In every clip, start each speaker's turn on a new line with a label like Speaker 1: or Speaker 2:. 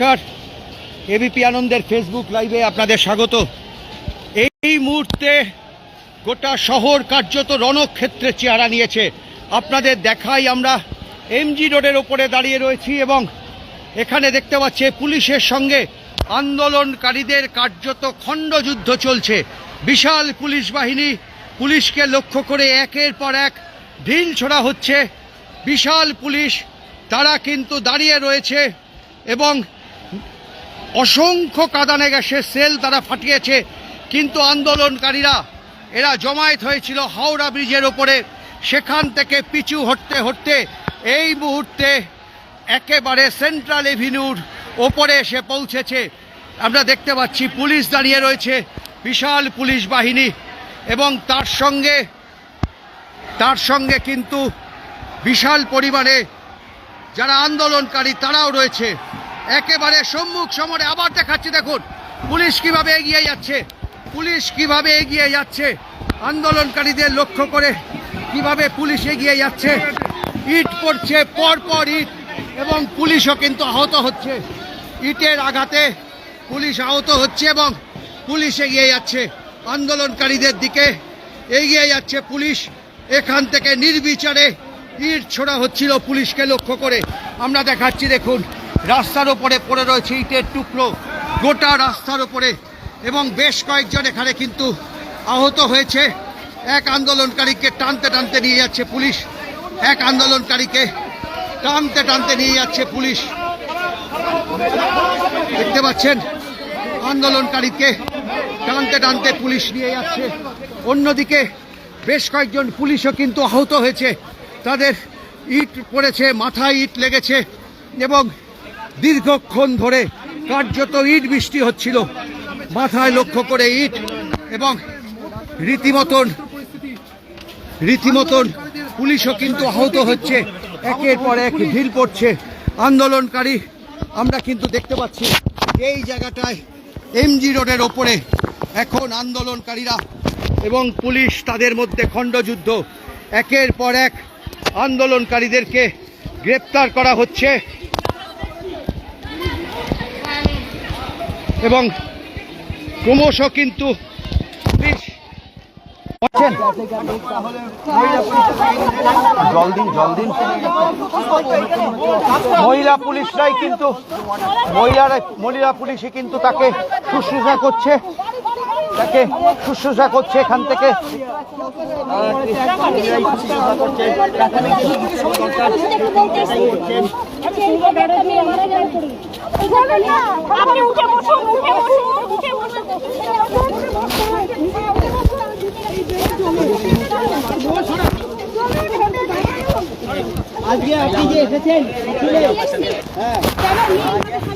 Speaker 1: নমস্কার। এবিপি আনন্দের ফেসবুক লাইভে আপনাদের স্বাগত। এই মুহূর্তে গোটা শহর কার্যত রণক্ষেত্রে চেহারা নিয়েছে। আপনাদের দেখাই আমরা এমজি রোডের ওপরে দাঁড়িয়ে রয়েছি এবং এখানে দেখতে পাচ্ছি পুলিশের সঙ্গে আন্দোলনকারীদের কার্যত খণ্ডযুদ্ধ চলছে। বিশাল পুলিশ বাহিনী, পুলিশকে লক্ষ্য করে একের পর এক ঢিল ছোড়া হচ্ছে। বিশাল পুলিশ, তারা কিন্তু দাঁড়িয়ে রয়েছে এবং অসংখ্য কাদানে গ্যাসের সেল তারা ফাটিয়েছে, কিন্তু আন্দোলনকারীরা, এরা জমায়েত হয়েছিল হাওড়া ব্রিজের ওপরে সেখান থেকে পিছু হটতে হটতে এই মুহূর্তে একেবারে সেন্ট্রাল এভিনিউর ওপরে এসে পৌঁছেছে। আমরা দেখতে পাচ্ছি পুলিশ দাঁড়িয়ে রয়েছে, বিশাল পুলিশ বাহিনী এবং তার সঙ্গে তার সঙ্গে কিন্তু বিশাল পরিমাণে যারা আন্দোলনকারী তারাও রয়েছে। একেবারে সম্মুখ সমরে আবার দেখাচ্ছি, দেখুন। পুলিশ কীভাবে এগিয়ে যাচ্ছে, পুলিশ কীভাবে এগিয়ে যাচ্ছে? আন্দোলনকারীদের লক্ষ্য করে কীভাবে পুলিশ এগিয়ে যাচ্ছে? ইট পড়ছে পর পর ইট, এবং পুলিশও কিন্তু আহত হচ্ছে। ইটের আঘাতে পুলিশ আহত হচ্ছে এবং পুলিশ এগিয়ে যাচ্ছে। আন্দোলনকারীদের দিকে এগিয়ে যাচ্ছে পুলিশ। এখান থেকে নির্বিচারে ইট ছোড়া হচ্ছিল পুলিশকে লক্ষ্য করে। আমরা দেখাচ্ছি, দেখুন। রাস্তার ওপরে পড়ে রয়েছে ইটের টুকরো, গোটা রাস্তার ওপরে এবং বেশ কয়েকজন এখানে কিন্তু আহত হয়েছে। এক আন্দোলনকারীকে টানতে টানতে নিয়ে যাচ্ছে পুলিশ। এক আন্দোলনকারীকে টানতে টানতে নিয়ে যাচ্ছে পুলিশ। দেখতে পাচ্ছেন, আন্দোলনকারীকে টানতে টানতে পুলিশ নিয়ে যাচ্ছে। অন্যদিকে বেশ কয়েকজন পুলিশও কিন্তু আহত হয়েছে। তাদের ইট পড়েছে, মাথায় ইট লেগেছে এবং দীর্ঘক্ষণ ধরে কার্যত ইট বৃষ্টি হচ্ছিল। মাথায় লক্ষ্য করে ইট এবং রীতিমতন রীতিমতন পুলিশও কিন্তু আহত হচ্ছে। একের পর এক ঢিল পড়ছে আন্দোলনকারী। আমরা কিন্তু দেখতে পাচ্ছি এই জায়গাটায় এমজি রোডের ওপরে এখন আন্দোলনকারীরা এবং পুলিশ তাদের মধ্যে খণ্ডযুদ্ধ। একের পর এক আন্দোলনকারীদেরকে গ্রেপ্তার করা হচ্ছে। এবং ক্রমশ কিন্তু পুলিশ পাচ্ছেন জল দিন জল দিন মহিলা পুলিশরাই কিন্তু মহিলারা মহিলা পুলিশে কিন্তু তাকে শুশ্রূষা করছে। তাকে শুশ্রূষা করছে এখান থেকে।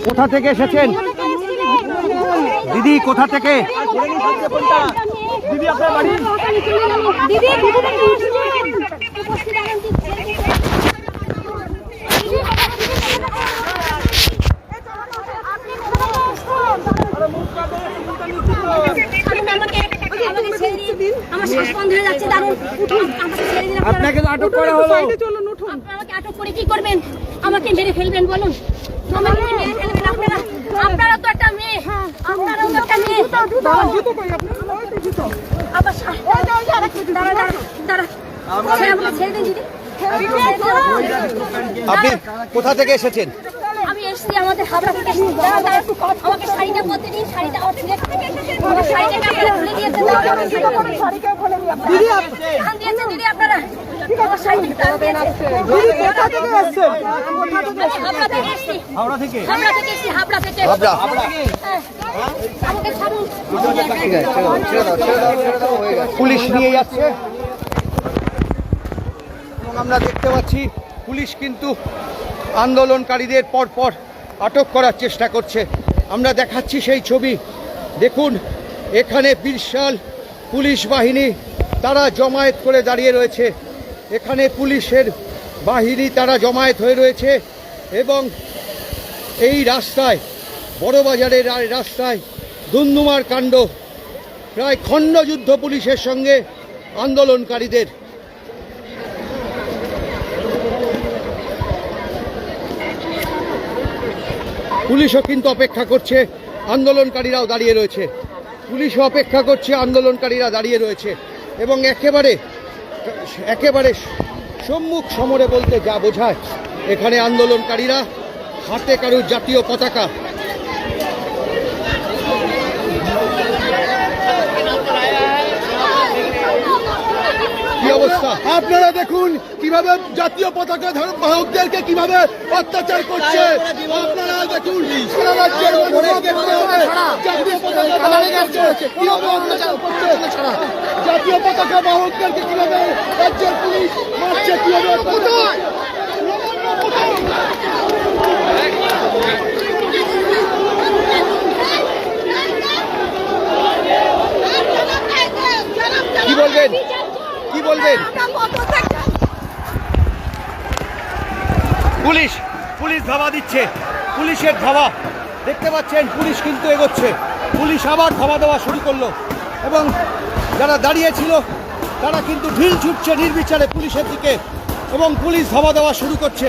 Speaker 1: কোথা থেকে এসেছেন? কোথা থেকে
Speaker 2: দিদি আপনার বাড়ি দিদি হয়ে
Speaker 3: আপনাকে আটক করা হলো
Speaker 2: আমাকে আটক করে কি করবেন আমাকে মেরে ফেলবেন বলুন আপনারা আপনারা তো একটা মেয়ে আপনারাও তো একটা
Speaker 1: আপনি কোথা থেকে এসেছেন
Speaker 2: আমি এসেছি আমাদের হাবড়া থেকে আমাকে শাড়িটা পরতে দিন শাড়িটা আমার ছেলে আমার আপনারা খুলে দিয়েছেন দাঁড়া, আমার শাড়িটা দিদি টান দিয়েছেন দিদি আপনারা থেকে
Speaker 1: হাওড়া থেকে
Speaker 2: থেকে।
Speaker 1: পুলিশ নিয়ে যাচ্ছে। আমরা দেখতে পাচ্ছি পুলিশ কিন্তু আন্দোলনকারীদের পর পর আটক করার চেষ্টা করছে। আমরা দেখাচ্ছি সেই ছবি। দেখুন এখানে বিশাল পুলিশ বাহিনী তারা জমায়েত করে দাঁড়িয়ে রয়েছে। এখানে পুলিশের বাহিনী তারা জমায়েত হয়ে রয়েছে এবং এই রাস্তায় বড়বাজারের রাস্তায় দুন্দুমার কাণ্ড, প্রায় খণ্ডযুদ্ধ পুলিশের সঙ্গে আন্দোলনকারীদের। পুলিশও কিন্তু অপেক্ষা করছে, আন্দোলনকারীরাও দাঁড়িয়ে রয়েছে। পুলিশও অপেক্ষা করছে, আন্দোলনকারীরা দাঁড়িয়ে রয়েছে এবং একেবারে একেবারে সম্মুখ সমরে বলতে যা বোঝায় এখানে আন্দোলনকারীরা হাতে কারুর জাতীয় পতাকা। কি অবস্থা?
Speaker 3: আপনারা দেখুন কীভাবে জাতীয় পতাকা ধারক বাহকদেরকে কীভাবে অত্যাচার করছে। আপনারা দেখুন সারা রাজ্যের মানুষকে দেখতে হবে জাতীয় করছে জাতীয় পতাকা বাহকদেরকে কীভাবে রাজ্যের পুলিশ মারছে কীভাবে
Speaker 1: কি বলবেন? কি বলবেন? পুলিশ পুলিশ ধাওয়া দিচ্ছে। পুলিশের ধাওয়া। দেখতে পাচ্ছেন পুলিশ কিন্তু এগোচ্ছে। পুলিশ আবার ধাওয়া দেওয়া শুরু করল। এবং যারা দাঁড়িয়ে ছিল তারা কিন্তু ঢিল ছুটছে নির্বিচারে পুলিশের দিকে এবং পুলিশ ধাওয়া দেওয়া শুরু করছে।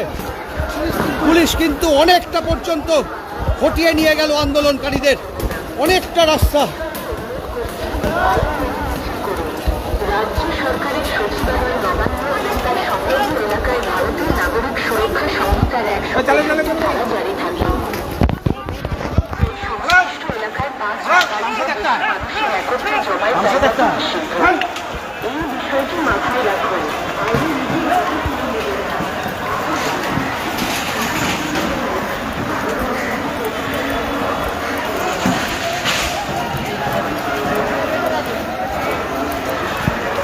Speaker 1: পুলিশ কিন্তু অনেকটা পর্যন্ত হটিয়ে নিয়ে গেল আন্দোলনকারীদের। অনেকটা রাস্তা।
Speaker 4: সংলগ্ন এলাকায় ভারতীয় নাগরিক সুরক্ষা সংস্থার জারি থাকে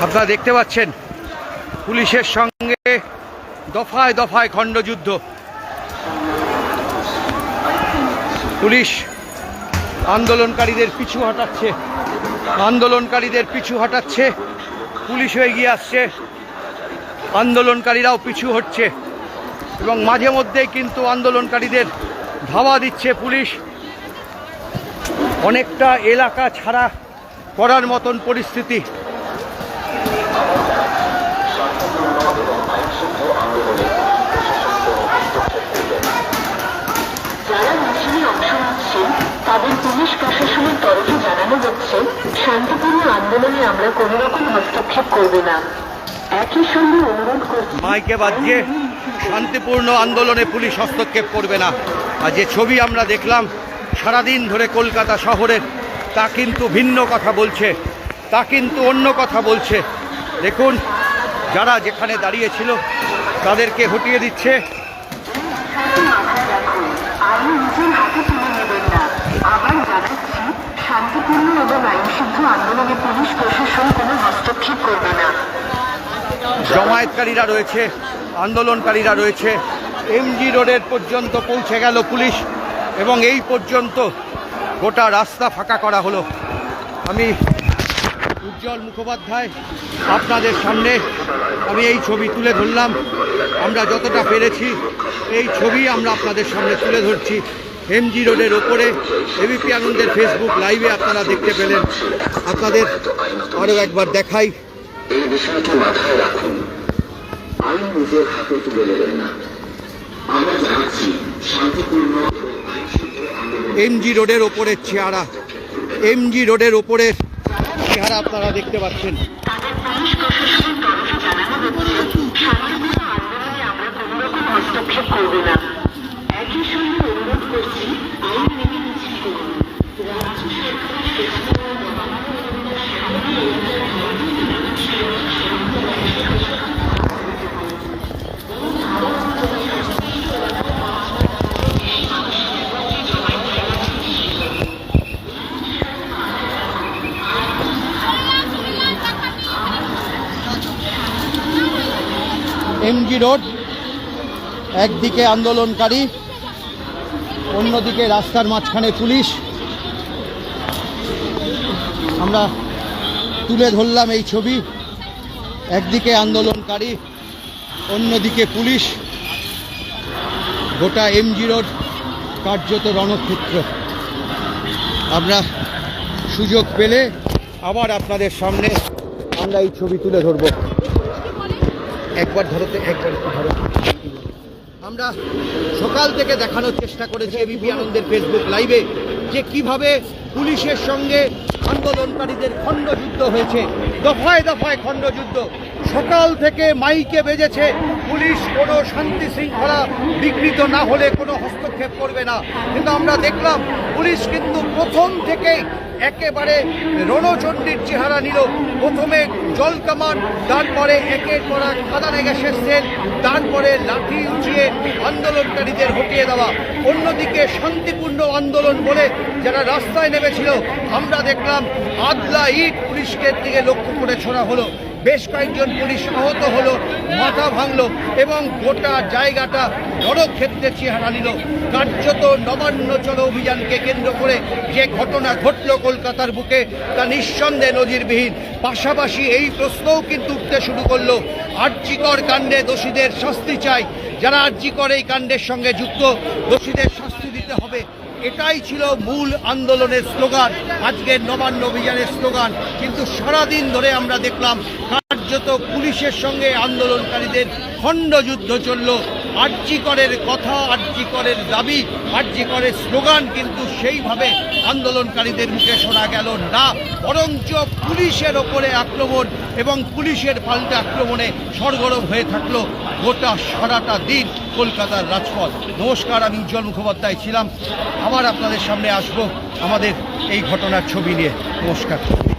Speaker 1: আপনারা দেখতে পাচ্ছেন পুলিশের সঙ্গে দফায় দফায় খণ্ডযুদ্ধ। পুলিশ আন্দোলনকারীদের পিছু হটাচ্ছে। আন্দোলনকারীদের পিছু হটাচ্ছে। পুলিশও এগিয়ে আসছে। আন্দোলনকারীরাও পিছু হচ্ছে এবং মাঝে মধ্যেই কিন্তু আন্দোলনকারীদের ধাওয়া দিচ্ছে পুলিশ। অনেকটা এলাকা ছাড়া করার মতন পরিস্থিতি।
Speaker 4: তাদের পুলিশ প্রশাসনের তরফে জানানো হচ্ছে শান্তিপূর্ণ আন্দোলনে আমরা কোনো রকম হস্তক্ষেপ করব না। একই সঙ্গে অনুরোধ করছি
Speaker 1: মাইকে বাজছে শান্তিপূর্ণ আন্দোলনে পুলিশ হস্তক্ষেপ করবে না। আর যে ছবি আমরা দেখলাম সারাদিন ধরে কলকাতা শহরের তা কিন্তু ভিন্ন কথা বলছে তা কিন্তু অন্য কথা বলছে। দেখুন যারা যেখানে দাঁড়িয়েছিল তাদেরকে হটিয়ে দিচ্ছে
Speaker 4: বিষয়টি মাথায় রাখুন আইন নিজের হাতে তুলে নেবেন না আবার জানাচ্ছি শান্তিপূর্ণ এবং আইনসিদ্ধ আন্দোলনে পুলিশ প্রশাসন কোনো হস্তক্ষেপ করবে না।
Speaker 1: জমায়েতকারীরা রয়েছে, আন্দোলনকারীরা রয়েছে, এমজি রোডের পর্যন্ত পৌঁছে গেল পুলিশ এবং এই পর্যন্ত গোটা রাস্তা ফাঁকা করা হলো। আমি উজ্জ্বল মুখোপাধ্যায়, আপনাদের সামনে আমি এই ছবি তুলে ধরলাম। আমরা যতটা পেরেছি, এই ছবি আমরা আপনাদের সামনে তুলে ধরছি। এমজি রোডের ওপরে এবিপি আনন্দের ফেসবুক লাইভে আপনারা দেখতে পেলেন। আপনাদের আরও একবার দেখাই।
Speaker 5: এই বিষয়টি মাথায় রাখুন। আইন নিজের হাতে তুলে নেবেন না। আমরা জানাচ্ছি শান্তিপূর্ণ এবং আইনসিদ্ধ আন্দোলন
Speaker 1: এমজি রোডের ওপরের চেহারা। এমজি রোডের ওপরের চেহারা আপনারা দেখতে পাচ্ছেন।
Speaker 4: হস্তক্ষেপ করব না। একই করছি আইন
Speaker 1: এমজি রোড একদিকে আন্দোলনকারী অন্যদিকে রাস্তার মাঝখানে পুলিশ। আমরা তুলে ধরলাম এই ছবি। একদিকে আন্দোলনকারী, অন্যদিকে পুলিশ। গোটা এমজি রোড কার্যত রণক্ষেত্র। আমরা সুযোগ পেলে আবার আপনাদের সামনে আমরা এই ছবি তুলে ধরবো। একবার ধরতে, একবার ধরো। আমরা সকাল থেকে দেখানোর চেষ্টা করেছি এবিপি আনন্দের ফেসবুক লাইভে যে কীভাবে পুলিশের সঙ্গে আন্দোলনকারীদের খণ্ডযুদ্ধ হয়েছে। দফায় দফায় খণ্ডযুদ্ধ। সকাল থেকে মাইকে বেজেছে। পুলিশ কোনো শান্তি শৃঙ্খলা বিঘ্নিত না হলে কোনো হস্তক্ষেপ করবে না। কিন্তু আমরা দেখলাম পুলিশ কিন্তু প্রথম থেকেই একেবারে রণচণ্ডীর চেহারা নিল। প্রথমে জল কামান, তারপরে একের পর এক কাদানে গ্যাসের সেল, তারপরে লাঠি উঁচিয়ে আন্দোলনকারীদের হটিয়ে দেওয়া। অন্যদিকে শান্তিপূর্ণ আন্দোলন বলে যারা রাস্তায় নেমেছিল, আমরা দেখলাম আদলা ইট পুলিশকে দিকে লক্ষ্য করে ছোড়া হলো। বেশ কয়েকজন পুলিশ আহত হলো। মাথা ভাঙলো এবং গোটা জায়গাটা রণক্ষেত্রে চেহারা নিল। কার্যত নবান্ন চলো অভিযানকে কেন্দ্র করে যে ঘটনা ঘটল কলকাতার বুকে, তা নিঃসন্দেহে নজিরবিহীন। পাশাপাশি এই প্রশ্নও কিন্তু উঠতে শুরু করল। আর্যিকর কাণ্ডে দোষীদের শাস্তি চাই। যারা আর্যিকর এই কাণ্ডের সঙ্গে যুক্ত, দোষীদের শাস্তি দিতে হবে। এটাই ছিল মূল আন্দোলনের স্লোগান, আজকের নবান্ন অভিযানের স্লোগান। কিন্তু সারাদিন ধরে আমরা দেখলাম কার্যত পুলিশের সঙ্গে আন্দোলনকারীদের খণ্ডযুদ্ধ চলল আর্যিকরের কথা আর্যিকরের দাবি আর্যিকরের স্লোগান কিন্তু সেইভাবে আন্দোলনকারীদের মুখে শোনা গেল না। বরঞ্চ পুলিশের ওপরে আক্রমণ এবং পুলিশের পাল্টা আক্রমণে সরগরম হয়ে থাকল গোটা সারাটা দিন কলকাতার রাজপথ। নমস্কার, আমি উজ্জ্বল মুখোপাধ্যায় ছিলাম। আবার আপনাদের সামনে আসব আমাদের এই ঘটনার ছবি নিয়ে। নমস্কার।